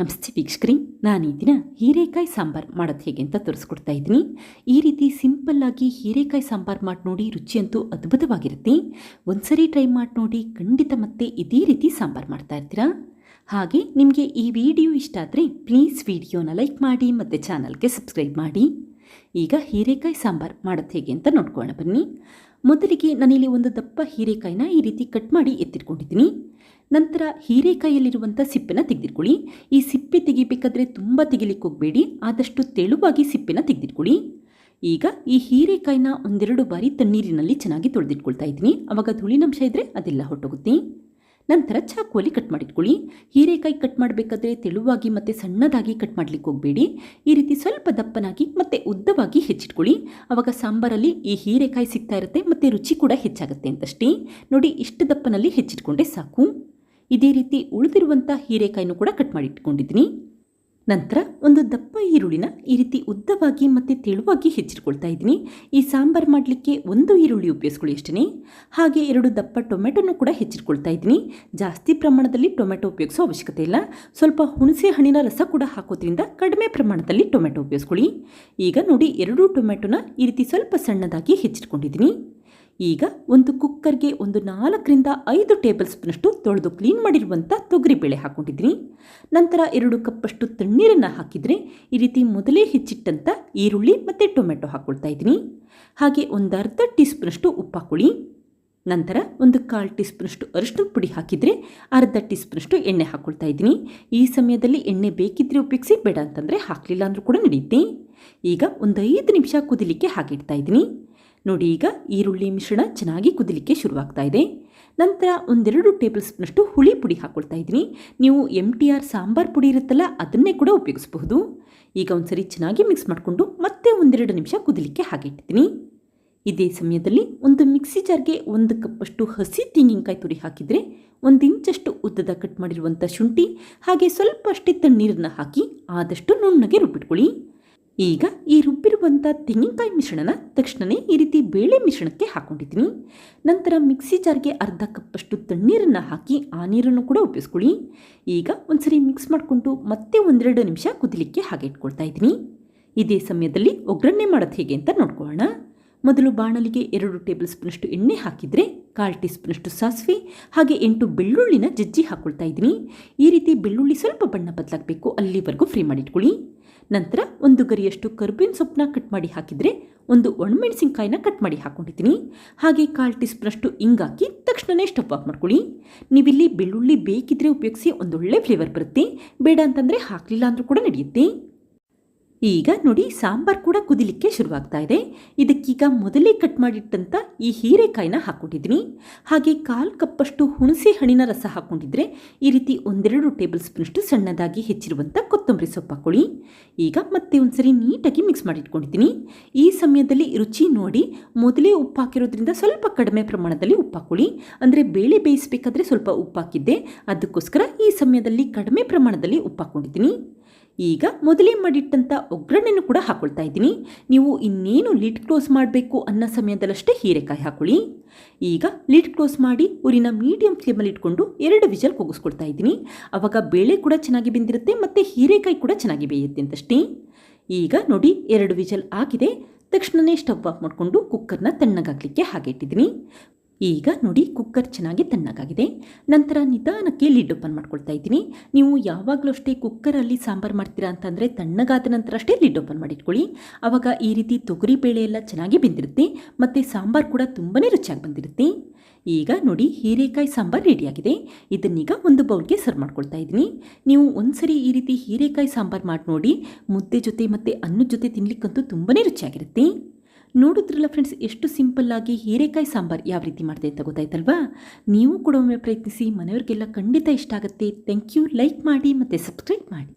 ನಮಸ್ತೆ ವೀಕ್ಷಕರಿ ನಾನು ಈ ದಿನ ಹೀರೆಕಾಯಿ ಸಾಂಬಾರು ಮಾಡೋದು ಹೇಗೆ ಅಂತ ತೋರಿಸ್ಕೊಡ್ತಾ ಇದ್ದೀನಿ. ಈ ರೀತಿ ಸಿಂಪಲ್ಲಾಗಿ ಹೀರೆಕಾಯಿ ಸಾಂಬಾರು ಮಾಡಿ ನೋಡಿ ರುಚಿಯಂತೂ ಅದ್ಭುತವಾಗಿರುತ್ತೆ. ಒಂದ್ಸರಿ ಟ್ರೈ ಮಾಡಿ ನೋಡಿ ಖಂಡಿತ ಮತ್ತೆ ಇದೇ ರೀತಿ ಸಾಂಬಾರು ಮಾಡ್ತಾ ಇರ್ತೀರಾ? ಹಾಗೆ ನಿಮಗೆ ಈ ವಿಡಿಯೋ ಇಷ್ಟ ಆದರೆ ಪ್ಲೀಸ್ ವಿಡಿಯೋನ ಲೈಕ್ ಮಾಡಿ ಮತ್ತು ಚಾನಲ್ಗೆ ಸಬ್ಸ್ಕ್ರೈಬ್ ಮಾಡಿ. ಈಗ ಹೀರೆಕಾಯಿ ಸಾಂಬಾರು ಮಾಡೋದು ಹೇಗೆ ಅಂತ ನೋಡ್ಕೊಳ್ಳೋಣ ಬನ್ನಿ. ಮೊದಲಿಗೆ ನಾನಿಲ್ಲಿ ಒಂದು ದಪ್ಪ ಹೀರೆಕಾಯಿನ ಈ ರೀತಿ ಕಟ್ ಮಾಡಿ ಎತ್ತಿಟ್ಕೊಂಡಿದ್ದೀನಿ. ನಂತರ ಹೀರೆಕಾಯಲ್ಲಿರುವಂಥ ಸಿಪ್ಪೆನ ತೆಗೆದಿಟ್ಕೊಳ್ಳಿ. ಈ ಸಿಪ್ಪೆ ತೆಗಿಬೇಕಾದ್ರೆ ತುಂಬ ತೆಗಿಲಿಕ್ಕೆ ಹೋಗಬೇಡಿ. ಆದಷ್ಟು ತೆಳುವಾಗಿ ಸಿಪ್ಪೆನ ತೆಗೆದಿಟ್ಕೊಳ್ಳಿ. ಈಗ ಈ ಹೀರೆಕಾಯಿನ ಒಂದೆರಡು ಬಾರಿ ತಣ್ಣೀರಿನಲ್ಲಿ ಚೆನ್ನಾಗಿ ತೊಳೆದಿಟ್ಕೊಳ್ತಾ ಇದ್ದೀನಿ. ಅವಾಗ ಧೂಳಿನಂಶ ಇದ್ದರೆ ಅದೆಲ್ಲ ಹೊಟ್ಟೋಗುತ್ತೆ ನಂತರ ಚಾಕುವಲ್ಲಿ ಕಟ್ ಮಾಡಿಟ್ಕೊಳ್ಳಿ. ಹೀರೆಕಾಯಿ ಕಟ್ ಮಾಡಬೇಕಾದ್ರೆ ತೆಳುವಾಗಿ ಮತ್ತು ಸಣ್ಣದಾಗಿ ಕಟ್ ಮಾಡಲಿಕ್ಕೆ ಹೋಗಬೇಡಿ. ಈ ರೀತಿ ಸ್ವಲ್ಪ ದಪ್ಪನಾಗಿ ಮತ್ತು ಉದ್ದವಾಗಿ ಹೆಚ್ಚಿಟ್ಕೊಳ್ಳಿ. ಆವಾಗ ಸಾಂಬಾರಲ್ಲಿ ಈ ಹೀರೆಕಾಯಿ ಸಿಗ್ತಾ ಇರುತ್ತೆ, ಮತ್ತು ರುಚಿ ಕೂಡ ಹೆಚ್ಚಾಗುತ್ತೆ ಅಂತಷ್ಟೇ. ನೋಡಿ, ಇಷ್ಟು ದಪ್ಪನಲ್ಲಿ ಹೆಚ್ಚಿಟ್ಕೊಂಡೆ ಸಾಕು. ಇದೇ ರೀತಿ ಉಳಿದಿರುವಂಥ ಹೀರೆಕಾಯಿನೂ ಕೂಡ ಕಟ್ ಮಾಡಿ ಇಟ್ಕೊಂಡಿದ್ದೀನಿ. ನಂತರ ಒಂದು ದಪ್ಪ ಈರುಳ್ಳಿನ ಈ ರೀತಿ ಉದ್ದವಾಗಿ ಮತ್ತು ತೆಳುವಾಗಿ ಹೆಚ್ಚಿಟ್ಕೊಳ್ತಾ ಇದ್ದೀನಿ. ಈ ಸಾಂಬಾರು ಮಾಡಲಿಕ್ಕೆ ಒಂದು ಈರುಳ್ಳಿ ಉಪಯೋಗಿಸ್ಕೊಳ್ಳಿ ಅಷ್ಟೇ ಹಾಗೆ ಎರಡು ದಪ್ಪ ಟೊಮೆಟೊನೂ ಕೂಡ ಹೆಚ್ಚಿಟ್ಕೊಳ್ತಾ ಇದ್ದೀನಿ. ಜಾಸ್ತಿ ಪ್ರಮಾಣದಲ್ಲಿ ಟೊಮೆಟೊ ಉಪಯೋಗಿಸೋ ಅವಶ್ಯಕತೆ ಇಲ್ಲ. ಸ್ವಲ್ಪ ಹುಣಸೆ ಹಣ್ಣಿನ ರಸ ಕೂಡ ಹಾಕೋದ್ರಿಂದ ಕಡಿಮೆ ಪ್ರಮಾಣದಲ್ಲಿ ಟೊಮೆಟೊ ಉಪಯೋಗಿಸ್ಕೊಳ್ಳಿ. ಈಗ ನೋಡಿ ಎರಡು ಟೊಮೆಟೊನ ಈ ರೀತಿ ಸ್ವಲ್ಪ ಸಣ್ಣದಾಗಿ ಹೆಚ್ಚಿಟ್ಕೊಂಡಿದ್ದೀನಿ. ಈಗ ಒಂದು ಕುಕ್ಕರ್ಗೆ ಒಂದು ನಾಲ್ಕರಿಂದ ಐದು ಟೇಬಲ್ ಸ್ಪೂನಷ್ಟು ತೊಳೆದು ಕ್ಲೀನ್ ಮಾಡಿರುವಂಥ ತೊಗರಿಬೇಳೆ ಹಾಕ್ಕೊಂಡಿದ್ದೀನಿ ನಂತರ ಎರಡು ಕಪ್ಪಷ್ಟು ತಣ್ಣೀರನ್ನು ಹಾಕಿದರೆ ಈ ರೀತಿ ಮೊದಲೇ ಹೆಚ್ಚಿಟ್ಟಂಥ ಈರುಳ್ಳಿ ಮತ್ತು ಟೊಮೆಟೊ ಹಾಕ್ಕೊಳ್ತಾ ಇದ್ದೀನಿ. ಹಾಗೆ ಒಂದು ಅರ್ಧ ಟೀ ಸ್ಪೂನಷ್ಟು ಉಪ್ಪು ಹಾಕೊಳ್ಳಿ ನಂತರ ಒಂದು ಕಾಲು ಟೀ ಸ್ಪೂನಷ್ಟು ಅರಿಶಿನದ ಪುಡಿ ಹಾಕಿದರೆ ಅರ್ಧ ಟೀ ಸ್ಪೂನಷ್ಟು ಎಣ್ಣೆ ಹಾಕ್ಕೊಳ್ತಾ ಇದ್ದೀನಿ. ಈ ಸಮಯದಲ್ಲಿ ಎಣ್ಣೆ ಬೇಕಿದ್ರೆ ಉಪಯೋಗಿಸಿ, ಬೇಡ ಅಂತಂದರೆ ಹಾಕಲಿಲ್ಲ ಅಂದರೂ ಕೂಡ ನಡೆಯುತ್ತೆ ಈಗ ಒಂದು ಐದು ನಿಮಿಷ ಕುದಿಲಿಕ್ಕೆ ಹಾಕಿಡ್ತಾ ಇದ್ದೀನಿ. ನೋಡಿ ಈಗ ಈರುಳ್ಳಿ ಮಿಶ್ರಣ ಚೆನ್ನಾಗಿ ಕುದಿಲಿಕ್ಕೆ ಶುರುವಾಗ್ತಾ ಇದೆ. ನಂತರ ಒಂದೆರಡು ಟೇಬಲ್ ಸ್ಪೂನಷ್ಟು ಹುಳಿ ಪುಡಿ ಹಾಕ್ಕೊಳ್ತಾ ಇದ್ದೀನಿ. ನೀವು ಎಂ ಟಿ ಆರ್ ಸಾಂಬಾರು ಪುಡಿ ಇರುತ್ತಲ್ಲ, ಅದನ್ನೇ ಕೂಡ ಉಪಯೋಗಿಸಬಹುದು. ಈಗ ಒಂದ್ಸರಿ ಚೆನ್ನಾಗಿ ಮಿಕ್ಸ್ ಮಾಡಿಕೊಂಡು ಮತ್ತೆ ಒಂದೆರಡು ನಿಮಿಷ ಕುದಿಲಿಕ್ಕೆ ಹಾಕಿಟ್ಟಿದ್ದೀನಿ ಇದೇ ಸಮಯದಲ್ಲಿ ಒಂದು ಮಿಕ್ಸಿ ಜಾರ್ಗೆ ಒಂದು ಕಪ್ಪಷ್ಟು ಹಸಿ ತೆಂಗಿನಕಾಯಿ ತುರಿ ಹಾಕಿದರೆ ಒಂದು ಇಂಚಷ್ಟು ಉದ್ದದ ಕಟ್ ಮಾಡಿರುವಂಥ ಶುಂಠಿ ಹಾಗೆ ಸ್ವಲ್ಪ ಅಷ್ಟೇ ನೀರನ್ನು ಹಾಕಿ ಆದಷ್ಟು ನುಣ್ಣಗೆ ರುಬ್ಬಿಟ್ಕೊಳ್ಳಿ. ಈಗ ಈ ರುಬ್ಬಿರುವಂಥ ತೆಂಗಿನಕಾಯಿ ಮಿಶ್ರಣನ ತಕ್ಷಣವೇ ಈ ರೀತಿ ಬೇಳೆ ಮಿಶ್ರಣಕ್ಕೆ ಹಾಕ್ಕೊಂಡಿದ್ದೀನಿ ನಂತರ ಮಿಕ್ಸಿ ಜಾರ್ಗೆ ಅರ್ಧ ಕಪ್ಪಷ್ಟು ತಣ್ಣೀರನ್ನು ಹಾಕಿ ಆ ನೀರನ್ನು ಕೂಡ ಉಪಯೋಗಿಸ್ಕೊಳ್ಳಿ. ಈಗ ಒಂದ್ಸರಿ ಮಿಕ್ಸ್ ಮಾಡಿಕೊಂಡು ಮತ್ತೆ ಒಂದೆರಡು ನಿಮಿಷ ಕುದಿಲಿಕ್ಕೆ ಹಾಗೆ ಇಟ್ಕೊಳ್ತಾ ಇದ್ದೀನಿ. ಇದೇ ಸಮಯದಲ್ಲಿ ಒಗ್ಗರಣೆ ಮಾಡೋದು ಹೇಗೆ ಅಂತ ನೋಡ್ಕೊಳ್ಳೋಣ. ಮೊದಲು ಬಾಣಲಿಗೆ ಎರಡು ಟೇಬಲ್ ಸ್ಪೂನಷ್ಟು ಎಣ್ಣೆ ಹಾಕಿದರೆ ಕಾಲು ಟೀ ಸ್ಪೂನಷ್ಟು ಸಾಸಿವೆ, ಹಾಗೆ ಎಂಟು ಬೆಳ್ಳುಳ್ಳಿನ ಜಜ್ಜಿ ಹಾಕ್ಕೊಳ್ತಾ ಇದ್ದೀನಿ. ಈ ರೀತಿ ಬೆಳ್ಳುಳ್ಳಿ ಸ್ವಲ್ಪ ಬಣ್ಣ ಬದಲಾಗಬೇಕು, ಅಲ್ಲಿವರೆಗೂ ಫ್ರೈ ಮಾಡಿಟ್ಕೊಳ್ಳಿ. ನಂತರ ಒಂದು ಗರಿಯಷ್ಟು ಕರ್ಬೇವಿನ ಸೊಪ್ಪನ್ನ ಕಟ್ ಮಾಡಿ ಹಾಕಿದರೆ ಒಂದು ಒಣಮೆಣಸಿನ್ಕಾಯಿನ ಕಟ್ ಮಾಡಿ ಹಾಕ್ಕೊಂಡಿದ್ದೀನಿ ಹಾಗೆ ಕಾಲು ಟೀ ಸ್ಪೂನಷ್ಟು ಹಿಂಗಾಕಿ ತಕ್ಷಣವೇ ಸ್ಟವ್ ಆಫ್ ಮಾಡ್ಕೊಳ್ಳಿ. ನೀವಿಲ್ಲಿ ಬೆಳ್ಳುಳ್ಳಿ ಬೇಕಿದ್ರೆ ಉಪಯೋಗಿಸಿ, ಒಂದೊಳ್ಳೆ ಫ್ಲೇವರ್ ಬರುತ್ತೆ. ಬೇಡ ಅಂತಂದರೆ ಹಾಕಲಿಲ್ಲ ಅಂದರೂ ಕೂಡ ನಡೆಯುತ್ತೆ. ಈಗ ನೋಡಿ ಸಾಂಬಾರು ಕೂಡ ಕುದಿಲಿಕ್ಕೆ ಶುರುವಾಗ್ತಾ ಇದೆ. ಇದಕ್ಕೀಗ ಮೊದಲೇ ಕಟ್ ಮಾಡಿಟ್ಟಂಥ ಈ ಹೀರೆಕಾಯಿನ ಹಾಕ್ಕೊಂಡಿದ್ದೀನಿ ಹಾಗೆ ಕಾಲು ಕಪ್ಪಷ್ಟು ಹುಣಸೆ ಹಣ್ಣಿನ ರಸ ಹಾಕ್ಕೊಂಡಿದ್ರೆ ಈ ರೀತಿ ಒಂದೆರಡು ಟೇಬಲ್ ಸ್ಪೂನಷ್ಟು ಸಣ್ಣದಾಗಿ ಹೆಚ್ಚಿರುವಂಥ ಕೊತ್ತಂಬರಿ ಸೊಪ್ಪು ಹಾಕ್ಕೊಳ್ಳಿ. ಈಗ ಮತ್ತೆ ಒಂದ್ಸರಿ ನೀಟಾಗಿ ಮಿಕ್ಸ್ ಮಾಡಿಟ್ಕೊಂಡಿದ್ದೀನಿ. ಈ ಸಮಯದಲ್ಲಿ ರುಚಿ ನೋಡಿ ಮೊದಲೇ ಉಪ್ಪು ಹಾಕಿರೋದ್ರಿಂದ ಸ್ವಲ್ಪ ಕಡಿಮೆ ಪ್ರಮಾಣದಲ್ಲಿ ಉಪ್ಪು ಹಾಕ್ಕೊಳ್ಳಿ. ಅಂದರೆ ಬೇಳೆ ಬೇಯಿಸಬೇಕಾದ್ರೆ ಸ್ವಲ್ಪ ಉಪ್ಪು ಹಾಕಿದ್ದೆ. ಅದಕ್ಕೋಸ್ಕರ ಈ ಸಮಯದಲ್ಲಿ ಕಡಿಮೆ ಪ್ರಮಾಣದಲ್ಲಿ ಉಪ್ಪು ಹಾಕ್ಕೊಂಡಿದ್ದೀನಿ. ಈಗ ಮೊದಲೇ ಮಾಡಿಟ್ಟಂಥ ಒಗ್ಗರಣೆನೂ ಕೂಡ ಹಾಕೊಳ್ತಾ ಇದ್ದೀನಿ. ನೀವು ಇನ್ನೇನು ಲಿಡ್ ಕ್ಲೋಸ್ ಮಾಡಬೇಕು ಅನ್ನೋ ಸಮಯದಲ್ಲಷ್ಟೇ ಹೀರೆಕಾಯಿ ಹಾಕೊಳ್ಳಿ. ಈಗ ಲಿಡ್ ಕ್ಲೋಸ್ ಮಾಡಿ ಊರಿನ ಮೀಡಿಯಂ ಫ್ಲೇಮಲ್ಲಿ ಇಟ್ಕೊಂಡು ಎರಡು ವಿಜಲ್ ಕೂಗಿಸ್ಕೊಳ್ತಾ ಇದ್ದೀನಿ. ಆವಾಗ ಬೇಳೆ ಕೂಡ ಚೆನ್ನಾಗಿ ಬೆಂದಿರುತ್ತೆ ಮತ್ತು ಹೀರೆಕಾಯಿ ಕೂಡ ಚೆನ್ನಾಗಿ ಬೇಯುತ್ತೆ ಅಂತಷ್ಟೇ. ಈಗ ನೋಡಿ ಎರಡು ವಿಜಲ್ ಆಗಿದೆ. ತಕ್ಷಣವೇ ಸ್ಟವ್ ಆಫ್ ಮಾಡಿಕೊಂಡು ಕುಕ್ಕರ್ನ ತಣ್ಣಗಾಗಲಿಕ್ಕೆ ಹಾಗೆ ಇಟ್ಟಿದ್ದೀನಿ. ಈಗ ನೋಡಿ ಕುಕ್ಕರ್ ಚೆನ್ನಾಗಿ ತಣ್ಣಗಾಗಿದೆ. ನಂತರ ನಿಧಾನಕ್ಕೆ ಲಿಡ್ ಓಪನ್ ಮಾಡ್ಕೊಳ್ತಾ ಇದ್ದೀನಿ. ನೀವು ಯಾವಾಗಲೂ ಅಷ್ಟೇ ಕುಕ್ಕರಲ್ಲಿ ಸಾಂಬಾರು ಮಾಡ್ತೀರಾ ಅಂತಂದರೆ ತಣ್ಣಗಾದ ನಂತರ ಅಷ್ಟೇ ಲಿಡ್ ಓಪನ್ ಮಾಡಿಟ್ಕೊಳ್ಳಿ. ಆವಾಗ ಈ ರೀತಿ ತೊಗರಿ ಬೇಳೆ ಎಲ್ಲ ಚೆನ್ನಾಗಿ ಬೆಂದಿರುತ್ತೆ. ಮತ್ತು ಸಾಂಬಾರು ಕೂಡ ತುಂಬಾ ರುಚಿಯಾಗಿ ಬಂದಿರುತ್ತೆ. ಈಗ ನೋಡಿ ಹೀರೆಕಾಯಿ ಸಾಂಬಾರು ರೆಡಿಯಾಗಿದೆ. ಇದನ್ನೀಗ ಒಂದು ಬೌಲ್ಗೆ ಸರ್ವ್ ಮಾಡ್ಕೊಳ್ತಾ ಇದ್ದೀನಿ. ನೀವು ಒಂದ್ಸರಿ ಈ ರೀತಿ ಹೀರೆಕಾಯಿ ಸಾಂಬಾರು ಮಾಡಿ ನೋಡಿ, ಮುದ್ದೆ ಜೊತೆ ಮತ್ತು ಅನ್ನದ ಜೊತೆ ತಿನ್ನಲಿಕ್ಕಂತೂ ತುಂಬಾ ರುಚಿಯಾಗಿರುತ್ತೆ. ನೋಡಿದ್ರಲ್ಲ ಫ್ರೆಂಡ್ಸ್ ಎಷ್ಟು ಸಿಂಪಲ್ಲಾಗಿ ಹೀರೆಕಾಯಿ ಸಾಂಬಾರು ಯಾವ ರೀತಿ ಮಾಡಿದೆ ಅಂತ ಗೊತ್ತಾಯ್ತಲ್ವಾ? ನೀವು ಕೂಡ ಒಮ್ಮೆ ಪ್ರಯತ್ನಿಸಿ, ಮನೆಯವ್ರಿಗೆಲ್ಲ ಖಂಡಿತ ಇಷ್ಟ ಆಗುತ್ತೆ. ಥ್ಯಾಂಕ್ ಯು ಲೈಕ್ ಮಾಡಿ ಮತ್ತು ಸಬ್ಸ್ಕ್ರೈಬ್ ಮಾಡಿ.